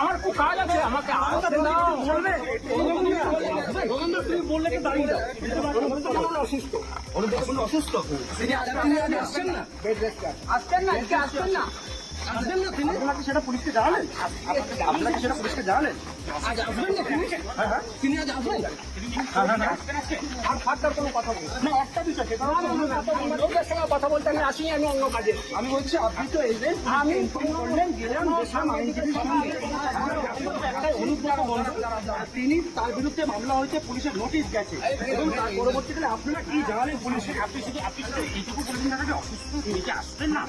আমার খুব কাজ আছে আমাকে তুমি বললে কি দাঁড়িয়ে যাও অসুস্থ অসুস্থ আসছেন না আসছেন না আসছেন না? আসবেন না তিনি? আপনাকে সেটা পুলিশকে জানালেন? আপনাকে সেটা পুলিশকে জানালেন? আজ আসবেন না তিনি? হ্যাঁ হ্যাঁ। তিনি আজ আসবেন? হ্যাঁ হ্যাঁ আর ফার্দার কোনো কথা বলব না। একটা বিষয় সেটা লোকের সঙ্গে কথা বলতে আমি আসি আমি অন্য কাজে। আমি বলছি আপনি তো এলেন আমি করলেন গেলাম আইনজীবীর সঙ্গে তিনি তার বিরুদ্ধে মামলা হয়েছে পুলিশের নোটিশ গেছে। এবং তার পরবর্তীকালে আপনারা কি জানালেন পুলিশে? আপনি শুধু আপনি শুধু এইটুকু বলবেন না অসুস্থ কি আসবেন না?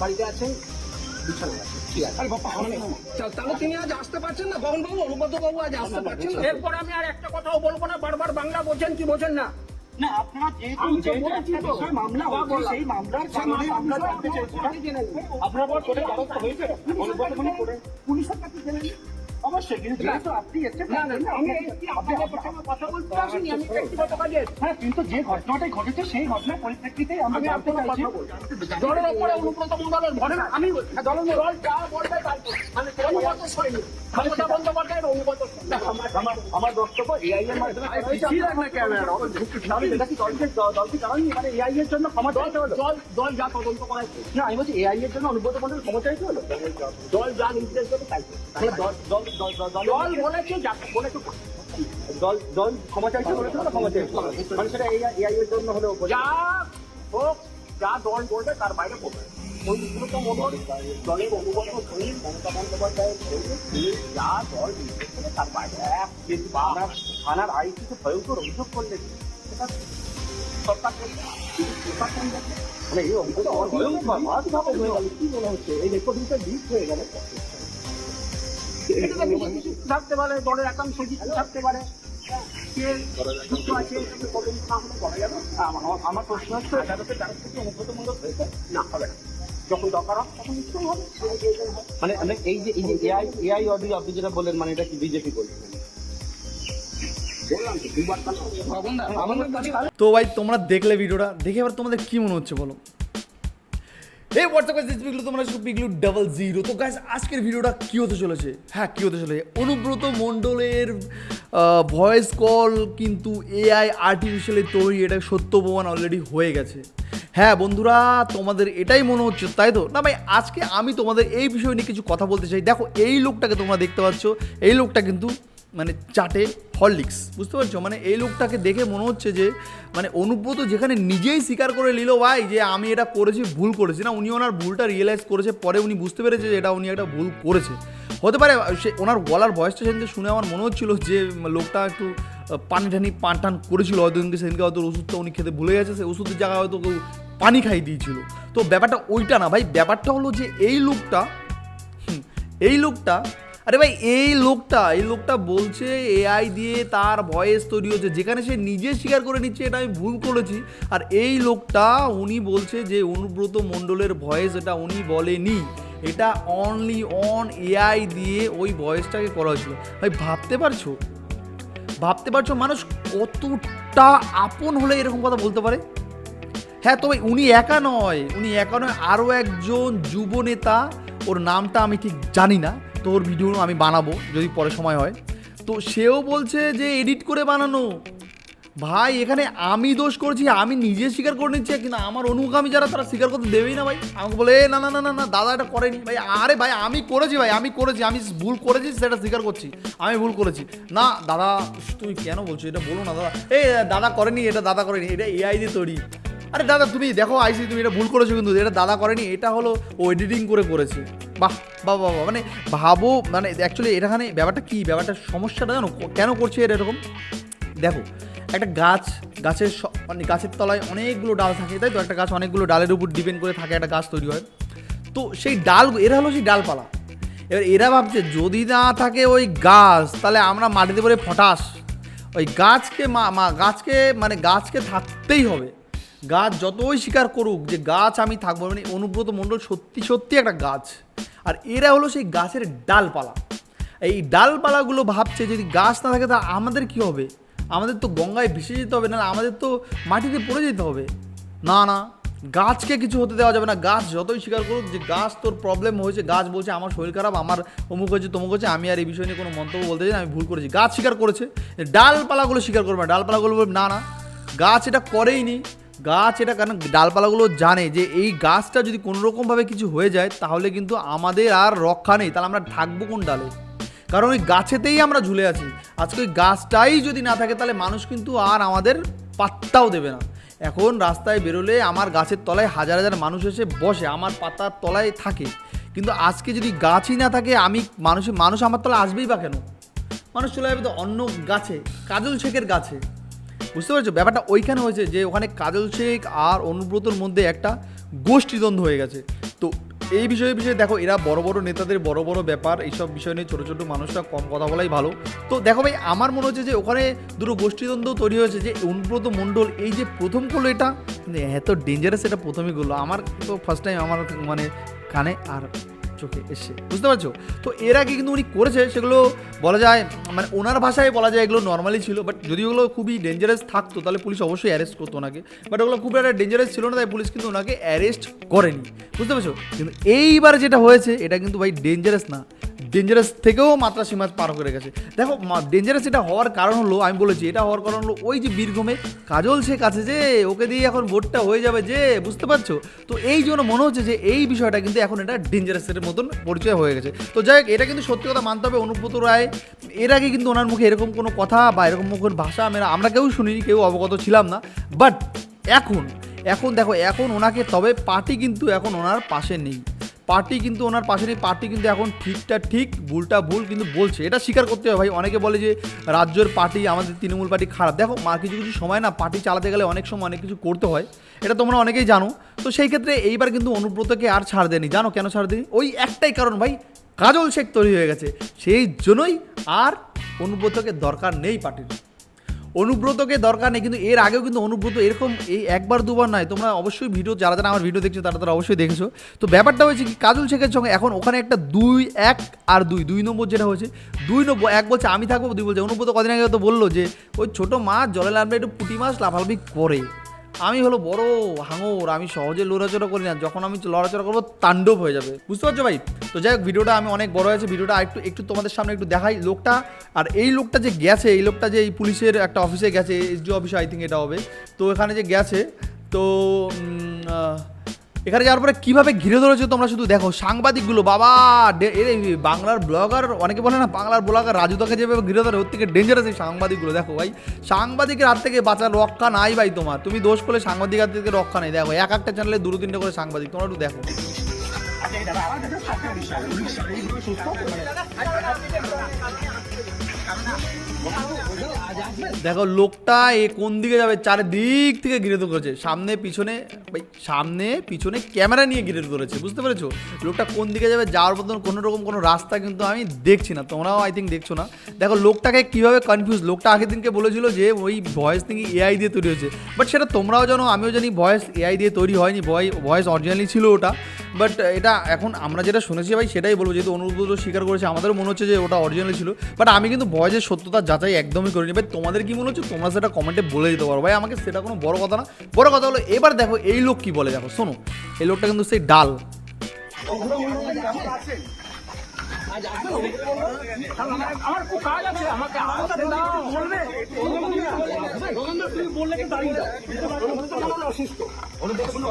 তিনি আছে তাহলে তিনি আজ আসতে পারছেন না গগন বাবু অনুব্রত বাবু আজ আসতে পারছেন এরপর আমি আর একটা কথাও বলব না, বারবার বাংলা বোঝেন কি বোঝেন না। না আপনারা যেহেতু। বিষয় মামলা হচ্ছে সেই মামলার সামনে আমরা জানতে চাইছিলাম আপনার পর কোর্টে দ্বারস্থ হয়েছে অনুব্রত পুলিশের কাছে। অবশ্যই কিন্তু যেহেতু আপনি না, আমি কথা বলতে আসিনি আমি ব্যক্তিগত কাজে হ্যাঁ কিন্তু যে ঘটনাটাই ঘটেছে সেই ঘটনার পরিপ্রেক্ষিতেই আমরা জানতে চাইছি দলের ওপরে অনুব্রত মন্ডলের না আমি দলের দল যা বলবে তাই। মানে অনুগত সৈনিক মমতা বন্দ্যোপাধ্যায়ের সৈনিক। আমার আমার বক্তব্য এআই এর মাধ্যমে করা মানে এআই এর জন্য ক্ষমা দল দল যা তদন্ত করাইছে। না আমি বলছি এআই এর জন্য অনুব্রত মন্ডল ক্ষমা চাইতে হলো। দল যা নির্দেশ তাই। দল দল বলেছে বলেছে। দল দল ক্ষমা চাইতে বলেছিল না ক্ষমা চাইতে মানে সেটা এআই এর জন্য হলো যা হোক যা দল বলবে তার বাইরে করবে। ওই অনুব্রত মন্ডল দলের অনুগত সৈনিক মমতা বন্দ্যোপাধ্যায়ের যা দল তার বাইরে এক থানার আইসিতে ভয়ঙ্কর অভিযোগ করলেন সেটা সরকার প্রশাসন মানে এই অভিযোগ ভয়ঙ্কর কি মনে হচ্ছে? এই রেকর্ডিংটা লিক হয়ে গেল। থাকতে পারে দলের একাংশ কিছু থাকতে পারে। আমার প্রশ্ন হচ্ছে থেকে হয়েছে? না হবে না। যখন দরকার হবে তখন নিশ্চয়ই হবে। সেই প্রয়োজন হবে। মানে মানে এই যে এই যে এআই এআই অডিও আপনি যেটা বললেন মানে এটা কি বিজেপি করছে তো ভাই তোমরা দেখলে ভিডিওটা দেখে এবার তোমাদের কি মনে হচ্ছে বলো? এই হোয়াটসঅ্যাপ গাইস দিস পিগলু তোমরা শুধু পিগলু ডাবল জিরো তো গাইস আজকের ভিডিওটা কি হতে চলেছে? হ্যাঁ কি হতে চলেছে? অনুব্রত মণ্ডলের ভয়েস কল কিন্তু এআই আর্টিফিশিয়ালি তৈরি, এটা সত্য প্রমাণ অলরেডি হয়ে গেছে। হ্যাঁ বন্ধুরা, তোমাদের এটাই মনে হচ্ছে, তাই তো? না, ভাই, আজকে আমি তোমাদের এই বিষয় নিয়ে কিছু কথা বলতে চাই। দেখো, এই লোকটাকে তোমরা দেখতে পাচ্ছ, এই লোকটা কিন্তু মানে চাটে হরলিক্স, বুঝতে পারছ? মানে এই লোকটাকে দেখে মনে হচ্ছে যে মানে অনুব্রত যেখানে নিজেই স্বীকার করে নিল, ভাই, যে আমি এটা করেছি, ভুল করেছি। না উনি ওনার ভুলটা রিয়েলাইজ করেছে, পরে উনি বুঝতে পেরেছে যে এটা উনি একটা ভুল করেছে। হতে পারে, সে ওনার গলার ভয়েসটা সেদিনকে শুনে আমার মনে হচ্ছিল যে, লোকটা একটু পানি টানি পান টান করেছিল। হয়তো দিনকে সেদিনকে হয়তো ওষুধটা উনি খেতে ভুলে গেছে সেই ওষুধের জায়গায় হয়তো কেউ পানি খাই দিয়েছিল। তো ব্যাপারটা ওইটা না, ভাই, ব্যাপারটা হলো যে এই লোকটা এই লোকটা আরে ভাই, এই লোকটা এই লোকটা বলছে এআই দিয়ে তার ভয়েস তৈরি হচ্ছে, যেখানে সে নিজে স্বীকার করে নিচ্ছে, এটা আমি ভুল করেছি। আর এই লোকটা, উনি বলছে যে অনুব্রত মণ্ডলের ভয়েস এটা উনি বলেনি। এটা অনলি অন এআই দিয়ে ওই ভয়েসটাকে করা হয়েছিল। ভাই, ভাবতে পারছ? ভাবতে পারছ মানুষ কতটা আপন হলে এরকম কথা বলতে পারে? হ্যাঁ তবে উনি একা নয়, উনি একা নয় আরও একজন যুব নেতা, ওর নামটা আমি ঠিক জানি না। তো ওর ভিডিও আমি বানাবো যদি পরে সময় হয়। তো সেও বলছে যে এডিট করে বানানো। ভাই এখানে আমি দোষ করছি আমি নিজে স্বীকার করে নিচ্ছি কিন্তু আমার অনুগামী যারা তারা স্বীকার করতে দেবেই না ভাই। আমাকে বলে "এ, না না না না না দাদা এটা করেনি। ভাই আরে ভাই আমি করেছি ভাই আমি করেছি আমি ভুল করেছি সেটা স্বীকার করছি আমি ভুল করেছি। না দাদা তুই কেন বলছো? এটা বলো না দাদা। এই দাদা করেনি এটা দাদা করেনি এটা এআই দিয়ে তৈরি। আরে দাদা, তুমি দেখো আইসি তুমি এটা ভুল করেছ কিন্তু, এটা দাদা করেনি, এটা হলো ও এডিটিং করে করেছে। বাহ বাহ বাহ। মানে ভাবো মানে অ্যাকচুয়ালি এখানে ব্যাপারটা কি? ব্যাপারটা সমস্যাটা জানো, কেন করছে এটা এরকম? দেখো, একটা গাছ, গাছের মানে গাছের তলায় অনেকগুলো ডাল থাকে, তাই তো? একটা গাছ অনেকগুলো ডালের উপর ডিপেন্ড করে থাকে একটা গাছ তৈরি হয়। তো সেই ডাল, এরা হলো সেই ডালপালা। এবার এরা ভাবছে, যদি না থাকে ওই গাছ, তাহলে আমরা মাটিতে পড়ে ফটাস। ওই গাছকে মা, গাছকে মানে গাছকে থাকতেই হবে। গাছ যতই স্বীকার করুক যে গাছ আমি থাকব মানে অনুব্রত মণ্ডল সত্যি সত্যি একটা গাছ। আর এরা হলো সেই গাছের ডালপালা। এই ডালপালাগুলো ভাবছে যদি গাছ না থাকে তা আমাদের কি হবে? আমাদের তো গঙ্গায় ভেসে যেতে হবে না আমাদের তো মাটিতে পড়ে যেতে হবে। না না, গাছকে কিছু হতে দেওয়া যাবে না। গাছ যতই স্বীকার করুক যে গাছ তোর প্রবলেম হয়েছে, গাছ বলছে আমার শরীর খারাপ, আমার অমুক হয়েছে, তমুক হয়েছে, আমি আর এই বিষয় নিয়ে কোনো মন্তব্য বলতে চাই আমি ভুল করেছি। গাছ স্বীকার করেছে, ডালপালাগুলো স্বীকার করবে না। ডালপালাগুলো বলবে, না না, গাছ এটা করেই নি গাছ, এটা কারণ ডালপালাগুলো জানে যে এই গাছটা যদি কোনো রকমভাবে কিছু হয়ে যায়, তাহলে কিন্তু আমাদের আর রক্ষা নেই। তাহলে আমরা থাকব কোন ডালে? কারণ ওই গাছেতেই আমরা ঝুলে আছি। আজকে ওই গাছটাই যদি না থাকে, তাহলে মানুষ কিন্তু আর আমাদের পাত্তাও দেবে না। এখন রাস্তায় বেরোলে আমার গাছের তলায় হাজার হাজার মানুষ এসে বসে, আমার পাতার তলায় থাকে। কিন্তু আজকে যদি গাছই না থাকে, আমি মানুষের, মানুষ আমার তলায় আসবেই বা কেন? মানুষ চলে যাবে তো অন্য গাছে, কাজল শেখের গাছে। বুঝতে পারছ? ব্যাপারটা ওইখানে হয়েছে যে ওখানে কাজল শেখ আর অনুব্রতর মধ্যে একটা গোষ্ঠীদ্বন্দ্ব হয়ে গেছে। তো এই বিষয়ে বিষয়ে দেখো, এরা বড় বড় নেতাদের বড় বড় ব্যাপার, এইসব বিষয় নিয়ে ছোটো ছোটো মানুষরা কম কথা বলাই ভালো। তো দেখো ভাই, আমার মনে হচ্ছে যে ওখানে দুটো গোষ্ঠীদ্বন্দ্ব তৈরি হয়েছে যে অনুব্রত মণ্ডল, এই যে প্রথম করল এটা কিন্তু এত ডেঞ্জারাস এটা প্রথমেই করল। আমার তো ফার্স্ট টাইম আমার মানে কানে আর চোখে এসে। বুঝতে পারছ? তো এর আগে কিন্তু উনি করেছে, সেগুলো বলা যায় মানে ওনার ভাষায় বলা যায় এগুলো নর্মালি ছিল বাট যদি ওগুলো খুবই ডেঞ্জারাস থাকতো, তাহলে পুলিশ অবশ্যই অ্যারেস্ট করতো ওনাকে। বাট ওগুলো খুব একটা ডেঞ্জারাস ছিল না, তাই পুলিশ কিন্তু ওনাকে অ্যারেস্ট করেনি। বুঝতে পারছ? কিন্তু এইবার যেটা হয়েছে, এটা কিন্তু ভাই ডেঞ্জারাস না। ডেঞ্জারাস থেকেও মাত্রা সীমা পার করে গেছে। দেখো ডেঞ্জারাস এটা হওয়ার কারণ হলো, আমি বলেছি, এটা হওয়ার কারণ হলো ওই যে বীরভূমে কাজল শেখ আছে যে, ওকে দিয়ে এখন ভোটটা হয়ে যাবে যে, বুঝতে পারছ? তো এই জন্য মনে হচ্ছে যে, এই বিষয়টা কিন্তু এখন এটা ডেঞ্জারাসের মতন পরিচয় হয়ে গেছে। তো যাই হোক, এটা কিন্তু সত্যি কথা মানতে হবে, অনুব্রত রায়, এর আগে কিন্তু ওনার মুখে এরকম কোনো কথা বা এরকম মুখের ভাষা আমরা আমরা কেউ শুনিনি, কেউ অবগত ছিলাম না। বাট এখন এখন দেখো, এখন ওনাকে, তবে পার্টি কিন্তু এখন ওনার পাশে নেই। পার্টি কিন্তু ওনার পাশে নেই, পার্টি কিন্তু এখন ঠিকটা ঠিক, ভুলটা ভুল কিন্তু বলছে। এটা স্বীকার করতে হবে ভাই, অনেকে বলে যে রাজ্যের পার্টি, আমাদের তৃণমূল পার্টি খারাপ। দেখো, মা, কিছু কিছু সময় না পার্টি চালাতে গেলে অনেক সময় অনেক কিছু করতে হয়। এটা তোমরা অনেকেই জানো। তো সেই ক্ষেত্রে এইবার কিন্তু অনুব্রতকে আর ছাড় দেয়নি। জানো কেন ছাড় দেয়নি? ওই একটাই কারণ ভাই, কাজল শেখ তৈরি হয়ে গেছে। সেই জন্যই আর অনুব্রতকে দরকার নেই পার্টির। অনুব্রতকে দরকার নেই, কিন্তু এর আগেও কিন্তু অনুব্রত এরকম এই একবার, দুবার নয়। তোমরা অবশ্যই ভিডিও, যারা যারা আমার ভিডিও দেখছ, তারা তারা অবশ্যই দেখেছ। তো ব্যাপারটা হয়েছে কি, কাজল শেখের সঙ্গে এখন ওখানে একটা দুই, এক আর দুই দুই নম্বর যেটা হয়েছে, দুই নম্বর, এক বলছে, আমি থাকব, দুই বলছে, অনুব্রত কদিন আগে তো বলল যে, ওই ছোটো মাছ জলে নামলে একটু পুঁটি মাছ লাফালাফি করে। আমি হলো বড় হাঙর, আমি সহজে লড়াচড়া করি না। যখন আমি লড়াচড়া করব, তাণ্ডব হয়ে যাবে। বুঝতে পারছ ভাই? তো যাই হোক, ভিডিওটা আমি অনেক বড় হয়েছে। ভিডিওটা একটু একটু তোমাদের সামনে একটু দেখাই লোকটা। আর এই লোকটা যে গেছে, এই লোকটা যে এই পুলিশের একটা অফিসে গেছে, এসডিও অফিসে আই থিঙ্ক এটা হবে। তো এখানে যে গেছে, তো এখানে যাওয়ার পরে কীভাবে ঘিরে ধরেছে তোমরা শুধু? দেখো, সাংবাদিকগুলো, বাবা বাংলার ব্লগার, অনেকে বলে না, বাংলার ব্লগার রাজু তাকে যেভাবে ঘিরে ধরে, ওর থেকে ডেঞ্জারাস এই সাংবাদিকগুলো। দেখো ভাই, সাংবাদিকের হাত থেকে বাঁচার রক্ষা নাই ভাই তোমার। তুমি দোষ করলে সাংবাদিকের হাত থেকে রক্ষা নেই। দেখো, এক একটা চ্যানেলে দুটো তিনটে করে সাংবাদিক, তোমরা একটু দেখো। দেখো, লোকটা এ কোন দিকে যাবে? চারিদিক থেকে ঘিরে ধরেছে সামনে, পিছনে সামনে, পিছনে ক্যামেরা নিয়ে ঘিরে ধরেছে বুঝতে পেরেছ? লোকটা কোন দিকে যাবে, যাওয়ার মতন কোনো রকম কোনো রাস্তা কিন্তু আমি দেখছি না, তোমরাও আই থিঙ্ক দেখছ না। দেখো, লোকটাকে কীভাবে কনফিউজ লোকটা আগের দিনকে বলেছিল যে, ওই ভয়েস থেকে এআই দিয়ে তৈরি হয়েছে। বাট সেটা তোমরাও জানো, আমিও জানি ভয়েস এআই দিয়ে তৈরি হয়নি ভয় ভয়েস অরিজিনালি ছিল ওটা। বাট এটা এখন আমরা যেটা শুনেছি ভাই, সেটাই বলব। যেহেতু অনুব্রত স্বীকার করেছে, আমাদেরও মনে হচ্ছে যে ওটা অরিজিনাল ছিল। বাট আমি কিন্তু বয়সের সত্যতা যাচাই একদমই করিনি। ভাই তোমাদের কি মনে হচ্ছে? তোমরা সেটা কমেন্টে বলে দিতে পারো। ভাই, আমাকে সেটা কোনো বড় কথা না। বড় কথা হলো, এবার দেখো এই লোক কি বলে। দেখো, শোনো, এই লোকটা কিন্তু সেই ডাল। আমার খুব কাজ আছে, আমাকে আসতে দাও।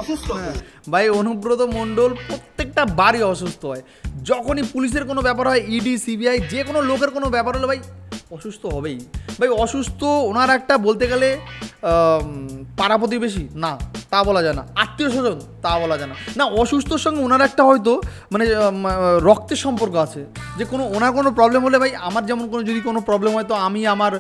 অসুস্থ ভাই, অনুব্রত মন্ডল প্রত্যেকটা বাড়ি অসুস্থ হয়। যখনই পুলিশের কোনো ব্যাপার হয় ইডি সিবিআই যে কোনো লোকের কোনো ব্যাপার হলে ভাই অসুস্থ হবেই। ভাই, অসুস্থ ওনার একটা বলতে গেলে পাড়া প্রতিবেশী। না, তা বলা যায় না। আত্মীয় স্বজন, তা বলা যায় না। না, অসুস্থর সঙ্গে ওনার একটা হয়তো মানে রক্তের সম্পর্ক আছে। যে কোনো, ওনার কোনো প্রবলেম হলে ভাই, আমার যেমন কোনো, যদি কোনো প্রবলেম হয়, তো আমি আমার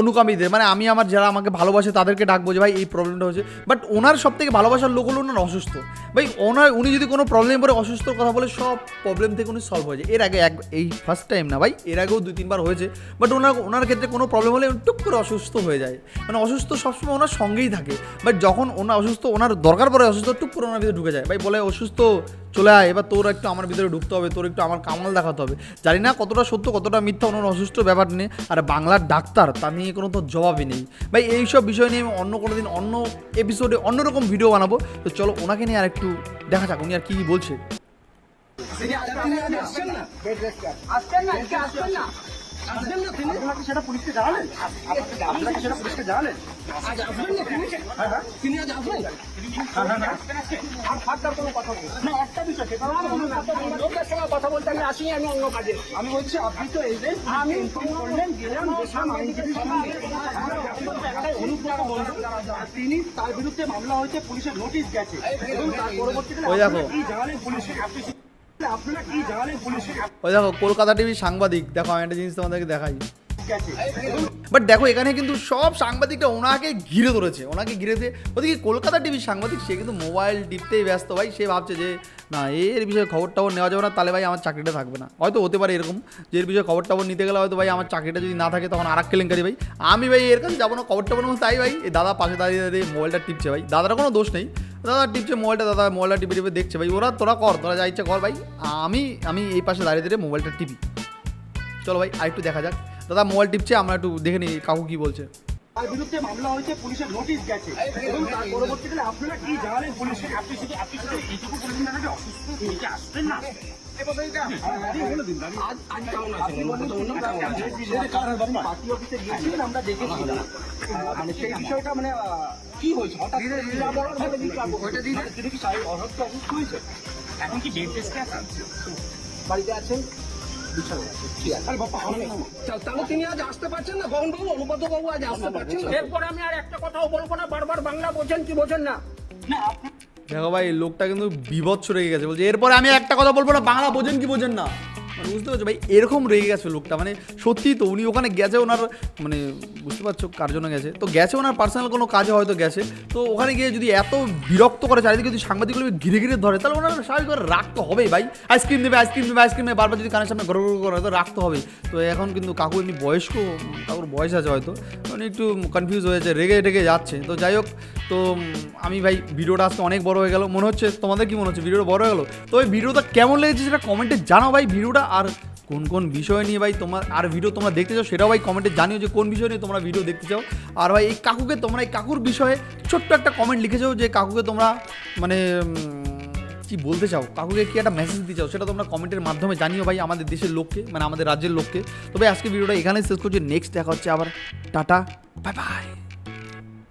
অনুগামীদের মানে আমি আমার যারা আমাকে ভালোবাসে, তাদেরকে ডাকবো যে, ভাই, এই প্রবলেমটা হয়েছে। বাট ওনার সব থেকে ভালোবাসার লোক হলো ওনার অসুস্থ। ভাই, ওনার, উনি যদি কোনো প্রবলেম পরে অসুস্থর কথা বলে, সব প্রবলেম থেকে উনি সলভ হয়ে যায়। এর আগে এক, এই ফার্স্ট টাইম না ভাই, এর আগেও দুই, তিনবার হয়েছে। বাট ওনার ওনার ক্ষেত্রে কোনো প্রবলেম হলে টুক করে অসুস্থ হয়ে যায়। মানে অসুস্থ সবসময় ওনার সঙ্গেই থাকে। বাট যখন ওনার অসুস্থ, ওনার দরকার পড়ে অসুস্থ, টুক করে ওনার ভিতরে ঢুকে যায়। ভাই বলে, অসুস্থ, চলে আয়। এবার তোর একটু আমার ভিতরে ঢুকতে হবে, তোর একটু আমার কামাল দেখাতে হবে। জানি না কতটা সত্য, কতটা মিথ্যা ওনার অসুস্থ ব্যাপার নিয়ে। আর বাংলার ডাক্তার, তা নিয়ে কোনো তো জবাবই নেই। ভাই এইসব বিষয় নিয়ে আমি অন্য কোনো দিন, অন্য এপিসোডে অন্যরকম ভিডিও বানাবো। তো চলো, ওনাকে নিয়ে আর একটু দেখা যাক, উনি আর কী কী বলছে। আসছেন না? আসছেন না? আসবেন না তিনি? আপনাকে সেটা পুলিশকে জানালেন? আপনাকে সেটা পুলিশকে জানালেন? আজ আসবেন না তিনি? হ্যাঁ হ্যাঁ। তিনি আজ আসবেন? হ্যাঁ আর ফাঁকটার কোনো কথা নেই না। একটা বিষয় সেটা হলো অন্য কথা বলব। লোকের সঙ্গে কথা বলতে আমি আসি আমি অন্য কাজে। আমি বলছি আপনি তো এলেন আমি ইনফর্ম করলেন গেলাম দেখলাম আইনজীবীর সঙ্গে একটাই অনুব্রত মণ্ডল, তিনি তার বিরুদ্ধে মামলা হয়েছে পুলিশের নোটিশ গেছে। এবং তার পরবর্তীকালে। কি জানালেন পুলিশকে। ওই দেখো কলকাতা টিভির সাংবাদিক। দেখো আমি একটা জিনিস তোমাদেরকে দেখাই। বাট দেখো, এখানে কিন্তু সব সাংবাদিকরা ওনাকে ঘিরে ধরেছে। ওনাকে ঘিরে দিয়ে ওদিকে কলকাতা টিভির সাংবাদিক, সে কিন্তু মোবাইল টিপতেই ব্যস্ত ভাই। সে ভাবছে যে, না, এর বিষয়ে খবর টবর নেওয়া যাবে না, তাহলে ভাই আমার চাকরিটা থাকবে না। হয়তো হতে পারে এরকম যে, এর বিষয়ে খবর টবর নিতে গেলে হয়তো ভাই আমার চাকরিটা যদি না থাকে, তখন আর এক কেলেঙ্কারি ভাই। আমি ভাই এর কাছে যাব না খবর টবর তাই ভাই, এই দাদা পাশে দাঁড়িয়ে দাঁড়িয়ে মোবাইলটা টিপছে ভাই। দাদার কোনো দোষ নেই। দাদা টিপছে মোবাইলটা দাদা মোবাইলটা টিপে টিপে দেখছে ভাই। ওরা, তোরা কর, তোরা যা ইচ্ছা কর ভাই। আমি আমি এই পাশে দাঁড়িয়ে দাঁড়িয়ে মোবাইলটা টিপি। চলো ভাই আর একটু দেখা যাক। দাদা মোবাইল টিপছে আমরা একটু দেখে নিই কাকু কি বলছে। তার বিরুদ্ধে মামলা হয়েছে পুলিশের নোটিশ গেছে। এবং তার পরবর্তীকালে আপনারা কি জানালেন পুলিশকে? আপনি শুধু আপনি শুধু এইটুকু বলবেন না যে অসুস্থ তিনি কি আসবেন না। পার্টি অফিসে গিয়েছিলেন আমরা দেখেছিলাম। মানে সেই বিষয়টা মানে কি হয়েছে? হঠাৎ করে নিরাবরণভাবে নিরাবরণ। তিনি কি অসুস্থ অসুস্থ হয়েছে? এখন কি বেড টেস্টে আছেন বাড়িতে আছেন? বিছানায় আছেন ঠিক আছে আরে বাবা আমি তাহলে তিনি আজ আসতে পারছেন না? গগন বাবু অনুপত বাবু আজ আসতে পারছেন এরপরে আমি আর একটা কথাও বলব না বারবার বাংলা বোঝেন কি বোঝেন না। দেখো ভাই লোকটা কিন্তু বিভৎস রেগে গেছে। বলছে এরপরে আমি একটা কথা বলব না বাংলা বোঝেন কি বোঝেন না? বুঝতে পারছ। ভাই, এরকম রেগে গেছে লোকটা। মানে সত্যি তো, উনি ওখানে গেছে ওনার মানে বুঝতে পারছ কার জন্য গেছে। তো গেছে ওনার পার্সোনাল কোনো কাজে হয়তো গেছে। তো ওখানে গিয়ে যদি এত বিরক্ত করে, চারিদিকে যদি সাংবাদিকগুলো ঘিরে ঘিরে ধরে, তাহলে ওনার স্বাভাবিক করে রাগ তো হবেই, ভাই। আইসক্রিম দেবে আইসক্রিম দেবে আইসক্রিম দেবে, বারবার যদি কানের সামনে গরম করে, তো রাগ তো হবেই। তো এখন কিন্তু কাকু এমনি বয়স্ক, কাকুর বয়স আছে হয়তো। উনি একটু কনফিউজ হয়েছে, রেগে রেগে যাচ্ছে। তো যাই হোক, তো আমি ভাই, ভিডিওটা আজকে অনেক বড় হয়ে গেল। মনে হচ্ছে, তোমাদের কি মনে হচ্ছে? ভিডিওটা বড় হয়ে গেল? তো ওই ভিডিওটা কেমন লেগেছে সেটা কমেন্টে জানাও ভাই। ভিডিওটা আর কোন কোন বিষয় নিয়ে ভাই তোমার আর ভিডিও তোমরা দেখতে চাও সেটাও ভাই কমেন্টে জানিও যে কোন বিষয় নিয়ে তোমরা ভিডিও দেখতে চাও। আর ভাই এই কাকুকে তোমরা এই কাকুর বিষয়ে ছোট্ট একটা কমেন্ট লিখেছো যে কাকুকে তোমরা মানে কি বলতে চাও? কাকুকে কি একটা মেসেজ দিতে চাও সেটা তোমরা কমেন্টের মাধ্যমে জানিও ভাই আমাদের দেশের লোককে মানে আমাদের রাজ্যের লোককে। তবে আজকে ভিডিওটা এখানেই শেষ করছি। নেক্সট দেখা হচ্ছে আবার। টাটা। Bye bye